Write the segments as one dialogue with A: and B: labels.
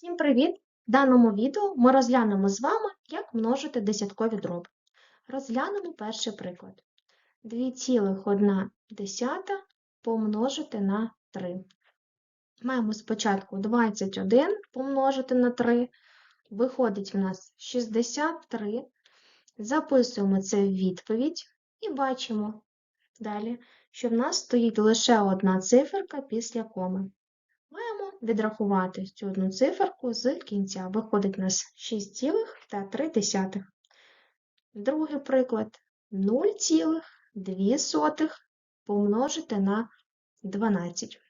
A: Всім привіт! В даному відео ми розглянемо з вами, як множити десяткові дроби. Розглянемо перший приклад. 2,1 помножити на 3. Маємо спочатку 21 помножити на 3. Виходить в нас 63. Записуємо це в відповідь і бачимо далі, що в нас стоїть лише одна циферка після коми. Відрахувати цю одну циферку з кінця. Виходить у нас 6,3. Другий приклад 0,2 помножити на 12.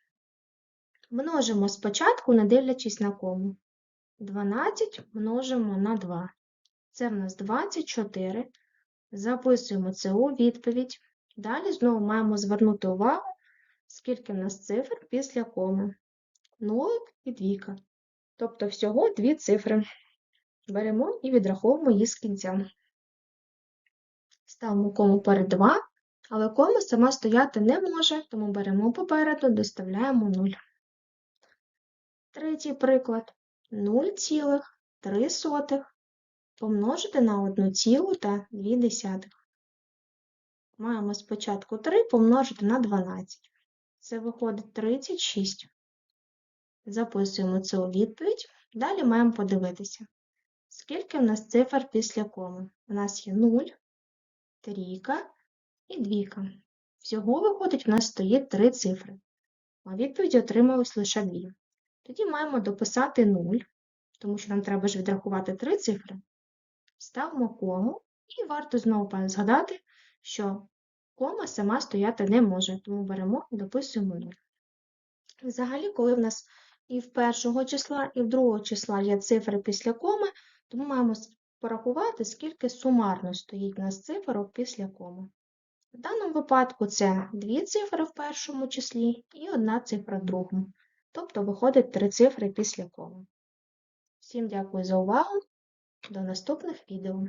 A: Множимо спочатку, не дивлячись на кому. 12 множимо на 2. Це в нас 24. Записуємо це у відповідь. Далі знову маємо звернути увагу, скільки в нас цифр після коми. 0 і двійка. Тобто всього дві цифри. Беремо і відраховуємо їх з кінця. Ставимо кому перед 2, але кома сама стояти не може, тому беремо попереду, доставляємо 0. Третій приклад 0,3 помножити на 1,2. Маємо спочатку 3 помножити на 12. Це виходить 36. Записуємо це у відповідь. Далі маємо подивитися, скільки в нас цифр після коми. У нас є 0, трійка і двійка. Всього виходить, в нас стоїть 3 цифри. А відповіді отрималось лише 2. Тоді маємо дописати 0, тому що нам треба ж відрахувати 3 цифри. Ставимо кому, і варто знову згадати, що кома сама стояти не може, тому беремо і дописуємо 0. Взагалі, коли в нас і в першого числа, і в другого числа є цифри після коми, то ми маємо порахувати, скільки сумарно стоїть у нас цифрок після коми. В даному випадку це дві цифри в першому числі і одна цифра в другому. Тобто виходить три цифри після коми. Всім дякую за увагу. До наступних відео.